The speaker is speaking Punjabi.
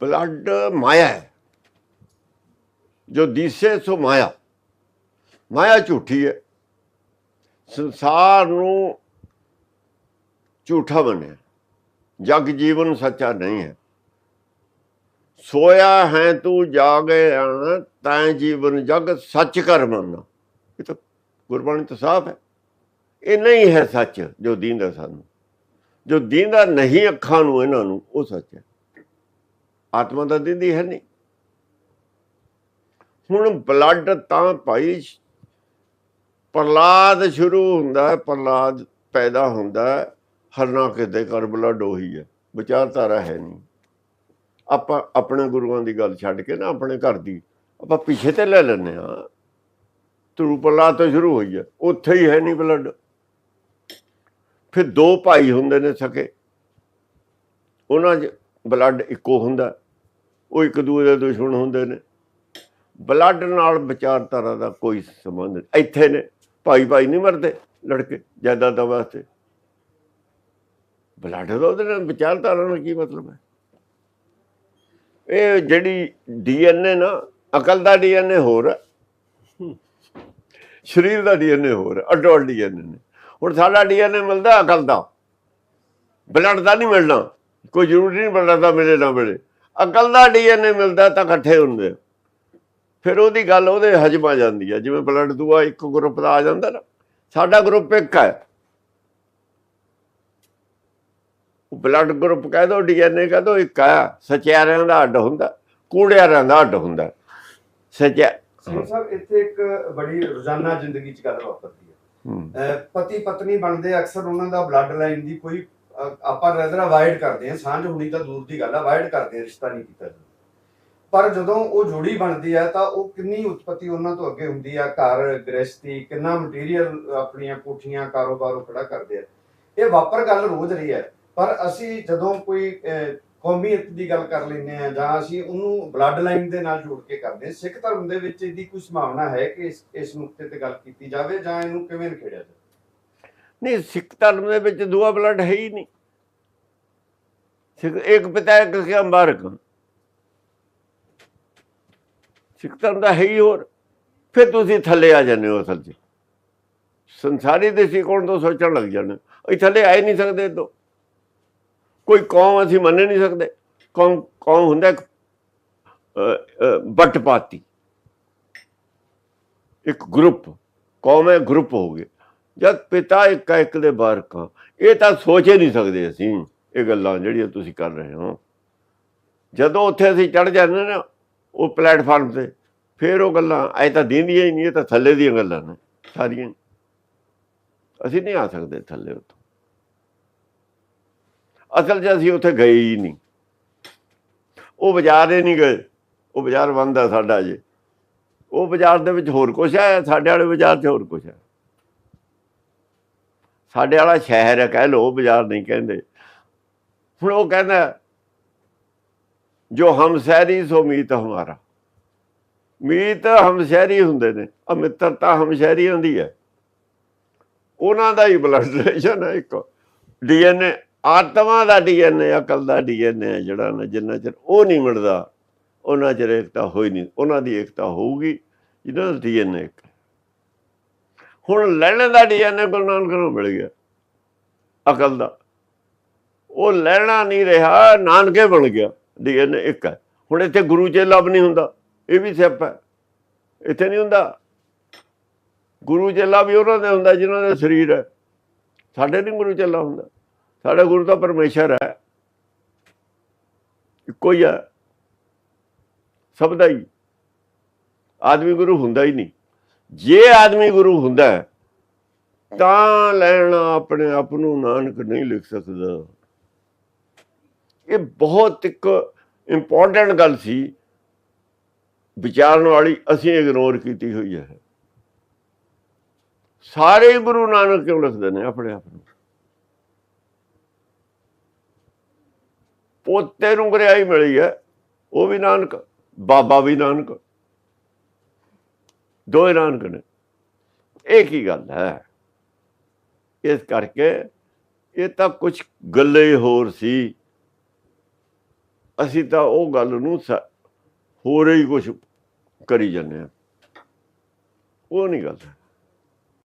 ਬਲੱਡ ਮਾਇਆ ਹੈ। ਜੋ ਦਿਸੇ ਸੋ ਮਾਇਆ। ਮਾਇਆ ਝੂਠੀ ਹੈ। ਸੰਸਾਰ ਨੂੰ ਝੂਠਾ ਬਣਿਆ ਜਗ ਜੀਵਨ ਸੱਚਾ ਨਹੀਂ ਹੈ। ਸੋਇਆ ਹੈ ਤੂੰ, ਜਾਗੇ ਤੈਂ ਜੀਵਨ ਜਗ ਸੱਚ ਕਰ ਮੰਨਣਾ। ਇਹ ਤਾਂ ਗੁਰਬਾਣੀ ਤਾਂ ਸਾਫ਼ ਹੈ। ਇਹ ਨਹੀਂ ਹੈ ਸੱਚ, ਜੋ ਦੀਂਦਾ ਸਾਨੂੰ। ਜੋ ਦੀਂਦਾ ਨਹੀਂ ਅੱਖਾਂ ਨੂੰ, ਇਹਨਾਂ ਨੂੰ, ਉਹ ਸੱਚ ਹੈ। ਆਤਮਾ ਤਾਂ ਦਿੰਦੀ ਹੈ ਨਹੀਂ। ਹੁਣ ਬਲੱਡ ਤਾਂ ਭਾਈ ਪ੍ਰਲਾਦ ਸ਼ੁਰੂ ਹੁੰਦਾ ਹੈ ਪ੍ਰਲਾਦ ਪੈਦਾ ਹੁੰਦਾ ਹਰਨਾ ਕਿਤੇ ਕਰ ਬਲੱਡ ਉਹੀ ਹੈ, ਵਿਚਾਰਧਾਰਾ ਹੈ ਨਹੀਂ। ਆਪਾਂ ਆਪਣੇ ਗੁਰੂਆਂ ਦੀ ਗੱਲ ਛੱਡ ਕੇ ਨਾ ਆਪਣੇ ਘਰ ਦੀ, ਆਪਾਂ ਪਿੱਛੇ ਤੇ ਲੈ ਲੈਂਦੇ ਆ ਤਰੂ ਪ੍ਰਲਾਦ ਤੋਂ ਸ਼ੁਰੂ ਹੋਈ ਹੈ, ਉੱਥੇ ਹੀ ਹੈ ਨਹੀਂ ਬਲੱਡ ਫਿਰ ਦੋ ਭਾਈ ਹੁੰਦੇ ਨੇ ਸਕੇ। ਉਹਨਾਂ 'ਚ ਬਲੱਡ ਇੱਕੋ ਹੁੰਦਾ ਉਹ ਇੱਕ ਦੂਜੇ ਦੇ ਦੁਸ਼ਮਣ ਹੁੰਦੇ ਨੇ। ਬਲੱਡ ਨਾਲ ਵਿਚਾਰਧਾਰਾ ਦਾ ਕੋਈ ਸੰਬੰਧ ਨਹੀਂ। ਇੱਥੇ ਨੇ, ਭਾਈ ਭਾਈ ਨਹੀਂ ਮਰਦੇ ਲੜਕੇ ਜਾਇਦਾਦਾਂ ਵਾਸਤੇ। ਬਲੱਡ ਦਾ ਉਹਦੇ ਨਾਲ ਵਿਚਾਰਧਾਰਾ ਨਾਲ ਕੀ ਮਤਲਬ ਹੈ? ਇਹ ਜਿਹੜੀ ਡੀਐਨਏ ਨਾ, ਅਕਲ ਦਾ ਡੀਐਨਏ ਹੋਰ ਹੈ। ਸਰੀਰ ਦਾ ਡੀਐਨਏ ਹੋਰ ਹੈ ਅੱਡੋ ਅੱਡ ਡੀਐਨਏ ਨੇ। ਹੁਣ ਸਾਡਾ ਡੀਐਨਏ ਮਿਲਦਾ ਅਕਲ ਦਾ। ਬਲੱਡ ਦਾ ਨਹੀਂ ਮਿਲਣਾ। ਕੋਈ ਜ਼ਰੂਰੀ ਨਹੀਂ ਬਲੱਡ ਦਾ ਮਿਲੇ ਨਾ ਮਿਲੇ। ਅਕਲ ਦਾ ਡੀਐਨਏ ਮਿਲਦਾ ਤਾਂ ਇਕੱਠੇ ਹੁੰਦੇ ਆ। ਫਿਰ ਉਹਦੀ ਗੱਲ ਉਹਦੇ ਹਜਮ ਆ ਜਾਂਦੀ ਹੈ ਜਿਵੇਂ ਬਲੱਡ ਦੂਆ ਇੱਕ ਗਰੁੱਪ ਦਾ ਆ ਜਾਂਦਾ ਨਾ ਸਾਡਾ ਗਰੁੱਪ ਇੱਕ ਹੈ ਬਲੱਡ ਗਰੁੱਪ ਕਹਿ ਦੋ ਡੀਐਨਏ ਕਹਿ ਦੋ ਇੱਕ ਹੈ ਸਚਿਆਰਿਆਂ ਦਾ ਅੱਡ ਹੁੰਦਾ ਕੂੜਿਆਰਿਆਂ ਦਾ ਅੱਡ ਹੁੰਦਾ। ਸਚਿਆ ਸਾਹਿਬ ਇੱਥੇ ਇੱਕ ਬੜੀ ਰੋਜ਼ਾਨਾ ਜ਼ਿੰਦਗੀ 'ਚ ਗੱਲ ਵਾਪਰਦੀ ਹੈ। ਪਤੀ ਪਤਨੀ ਬਣਦੇ ਅਕਸਰ ਉਹਨਾਂ ਦਾ ਬਲੱਡ ਲਾਈਨ ਦੀ ਕੋਈ ਆਪਾਂ ਰੈਦਰ ਅਵਾਇਡ ਕਰਦੇ ਹਾਂ, ਸਾਂਝ ਹੋਣੀ ਤਾਂ ਦੂਰ ਦੀ ਗੱਲ ਅਵਾਇਡ ਕਰਦੇ ਹਾਂ, ਰਿਸ਼ਤਾ ਨਹੀਂ ਕੀਤਾ ਪਰ ਜਦੋਂ ਉਹ ਜੋੜੀ ਬਣਦੀ ਹੈ ਤਾਂ ਉਹ ਕਿੰਨੀ ਉਤਪਤੀ ਉਹਨਾਂ ਤੋਂ ਅੱਗੇ ਹੁੰਦੀ ਆ, ਘਰ ਗ੍ਰਸਤੀ ਕਿੰਨਾ ਮਟੀਰੀਅਲ ਆਪਣੀਆਂ ਕੋਠੀਆਂ, ਕਾਰੋਬਾਰ ਉਹ ਖੜਾ ਕਰਦੇ ਆ। ਇਹ ਵਾਪਰ ਗੱਲ ਰੋਜ਼ ਰਹੀ ਹੈ ਪਰ ਅਸੀਂ ਜਦੋਂ ਕੋਈ ਕੌਮੀਅਤ ਦੀ ਗੱਲ ਕਰ ਲੈਂਦੇ ਆ ਜਾਂ ਅਸੀਂ ਉਹਨੂੰ ਬਲੱਡ ਲਾਈਨ ਦੇ ਨਾਲ ਜੋੜ ਕੇ ਕਰਦੇ ਹਾਂ, ਸਿੱਖ ਧਰਮ ਦੇ ਵਿੱਚ ਇਹਦੀ ਕੋਈ ਸੰਭਾਵਨਾ ਹੈ ਕਿ ਇਸ ਇਸ ਨੁਕਤੇ ਤੇ ਗੱਲ ਕੀਤੀ ਜਾਵੇ ਜਾਂ ਇਹਨੂੰ ਕਿਵੇਂ ਨਿਖੇੜਿਆ ਜਾਵੇ? ਨਹੀਂ, ਸਿੱਖ ਧਰਮ ਦੇ ਵਿੱਚ ਦੂਆ ਬਲੱਡ ਹੈ ਹੀ ਨਹੀਂ। ਸਿੱਖ, ਇੱਕ ਪਿਤਾ, ਇੱਕ ਕੇ ਅੰਬਾਰਕ ਸਿੱਖ ਧਰਮ ਦਾ ਹੈ ਹੀ ਹੋਰ। ਫਿਰ ਤੁਸੀਂ ਥੱਲੇ ਆ ਜਾਂਦੇ ਹੋ ਅਸਲ 'ਚ। ਸੰਸਾਰੀ ਦ੍ਰਿਸ਼ਟੀਕੋਣ ਤੋਂ ਸੋਚਣ ਲੱਗ ਜਾਂਦੇ ਹੋ। ਅਸੀਂ ਥੱਲੇ ਆ ਹੀ ਨਹੀਂ ਸਕਦੇ ਤੋਂ ਕੋਈ ਕੌਮ ਅਸੀਂ ਮੰਨ ਨਹੀਂ ਸਕਦੇ। ਕੌਮ ਕੌਮ ਹੁੰਦਾ ਇੱਕ ਪਾਤੀ ਇੱਕ ਗਰੁੱਪ। ਕੌਮ ਹੈ, ਗਰੁੱਪ ਹੋ ਗਏ। ਜਦ ਪਿਤਾ ਇੱਕ ਇੱਕ ਦੇ ਬਾਰਕਾਂ ਇਹ ਤਾਂ ਸੋਚ ਹੀ ਨਹੀਂ ਸਕਦੇ ਅਸੀਂ, ਇਹ ਗੱਲਾਂ ਜਿਹੜੀਆਂ ਤੁਸੀਂ ਕਰ ਰਹੇ ਹੋ। ਜਦੋਂ ਉੱਥੇ ਅਸੀਂ ਚੜ ਜਾਂਦੇ ਨਾ ਉਹ ਪਲੇਟਫਾਰਮ ਤੇ, ਫਿਰ ਉਹ ਗੱਲਾਂ, ਐ ਤਾਂ ਦਿੰਦੀਆਂ ਹੀ ਨਹੀਂ, ਇਹ ਤਾਂ ਥੱਲੇ ਦੀਆਂ ਗੱਲਾਂ ਨੇ, ਸਾਰੀਆਂ ਅਸੀਂ ਨਹੀਂ ਆ ਸਕਦੇ ਥੱਲੇ ਉੱਥੋਂ। ਅਸਲ 'ਚ ਅਸੀਂ ਉੱਥੇ ਗਏ ਹੀ ਨਹੀਂ। ਉਹ ਬਾਜ਼ਾਰ ਹੀ ਨਹੀਂ ਗਏ। ਉਹ ਬਾਜ਼ਾਰ ਬੰਦ ਆ ਸਾਡਾ ਜੇ ਉਹ ਬਾਜ਼ਾਰ ਦੇ ਵਿੱਚ ਹੋਰ ਕੁਝ ਹੈ, ਸਾਡੇ ਵਾਲੇ ਬਾਜ਼ਾਰ 'ਚ ਹੋਰ ਕੁਝ ਹੈ। ਸਾਡੇ ਵਾਲਾ ਸ਼ਹਿਰ ਹੈ, ਕਹਿ ਲੋ ਬਾਜ਼ਾਰ ਨਹੀਂ ਕਹਿੰਦੇ। ਹੁਣ ਉਹ ਕਹਿੰਦਾ, ਜੋ ਹਮਸਹਿਰੀ ਸੋ ਮੀਤ ਹਮਾਰਾ। ਮੀਤ ਹਮਸ਼ਹਿਰੀ ਹੁੰਦੇ ਨੇ। ਆ ਮਿੱਤਰਤਾ ਹਮ ਸ਼ਹਿਰੀਆਂ ਹੈ। ਉਹਨਾਂ ਦਾ ਹੀ ਬਲੱਡ ਰਿਲੇਸ਼ਨ ਹੈ ਇੱਕ। ਡੀਐਨਏ, ਆਤਮਾ ਦਾ ਡੀਐਨਏ, ਅਕਲ ਦਾ ਡੀਐਨਏ ਜਿਹੜਾ ਨਾ ਜਿੰਨਾ ਚਿਰ ਉਹ ਨਹੀਂ ਮਿਲਦਾ, ਉਹਨਾਂ ਚਿਰ ਏਕਤਾ ਹੋਈ ਨਹੀਂ, ਉਹਨਾਂ ਦੀ ਏਕਤਾ ਹੋਊਗੀ। ਜਿਹਨਾਂ ਦਾ ਡੀਐਨਏ ਇੱਕ ਹੁਣ ਲੈਣੇ ਦਾ ਡੀਐਨਏ ਗੁਰੂ ਨਾਨਕ ਨੂੰ ਮਿਲ ਗਿਆ, ਅਕਲ ਦਾ। ਉਹ ਲੈਣਾ ਨਹੀਂ ਰਿਹਾ, ਨਾਨਕੇ ਬਣ ਗਿਆ ਡੀਐਨਏ ਇੱਕ ਹੈ। ਹੁਣ ਇੱਥੇ ਗੁਰੂ ਚੇਲਾ ਵੀ ਨਹੀਂ ਹੁੰਦਾ, ਇਹ ਵੀ ਸਿਆਪਾ ਹੈ। ਇੱਥੇ ਨਹੀਂ ਹੁੰਦਾ। ਗੁਰੂ ਚੇਲਾ ਵੀ ਉਹਨਾਂ ਦੇ ਹੁੰਦਾ, ਜਿਨ੍ਹਾਂ ਦਾ ਸਰੀਰ ਹੈ। ਸਾਡੇ ਨਹੀਂ ਗੁਰੂ ਚੇਲਾ ਹੁੰਦਾ। ਸਾਡਾ ਗੁਰੂ ਤਾਂ ਪਰਮੇਸ਼ਰ ਹੈ। ਇੱਕੋ ਹੀ ਹੈ। ਸਭ ਦਾ ਹੀ। ਆਦਮੀ ਗੁਰੂ ਹੁੰਦਾ ਹੀ ਨਹੀਂ। ਜੇ ਆਦਮੀ ਗੁਰੂ ਹੁੰਦਾ ਤਾਂ ਲੈਣਾ ਆਪਣੇ ਆਪ ਨੂੰ ਨਾਨਕ ਨਹੀਂ ਲਿਖ ਸਕਦਾ। ਇਹ ਬਹੁਤ ਇੱਕ ਇੰਪੋਰਟੈਂਟ ਗੱਲ ਸੀ। ਵਿਚਾਰਨ ਵਾਲੀ ਅਸੀਂ ਇਗਨੋਰ ਕੀਤੀ ਹੋਈ ਹੈ। ਸਾਰੇ ਗੁਰੂ ਨਾਨਕ ਕਿਉਂ ਲਿਖਦੇ ਨੇ ਆਪਣੇ ਆਪ ਨੂੰ? ਪੋਤੇ ਨੂੰ ਗਰਿਆਈ ਮਿਲੀ ਹੈ, ਉਹ ਵੀ ਨਾਨਕ, ਬਾਬਾ ਵੀ ਨਾਨਕ। ਦੋਏ ਨਾਨਕ ਨੇ ਇਹ ਕੀ ਗੱਲ ਹੈ? ਇਸ ਕਰਕੇ ਇਹ ਤਾਂ ਕੁਝ ਗੱਲੇ ਹੋਰ ਸੀ। ਅਸੀਂ ਤਾਂ ਉਹ ਗੱਲ ਨੂੰ ਸ- ਹੋਰ ਹੀ ਕੁਝ ਕਰੀ ਜਾਂਦੇ ਆ ਉਹ ਨਹੀਂ ਗੱਲ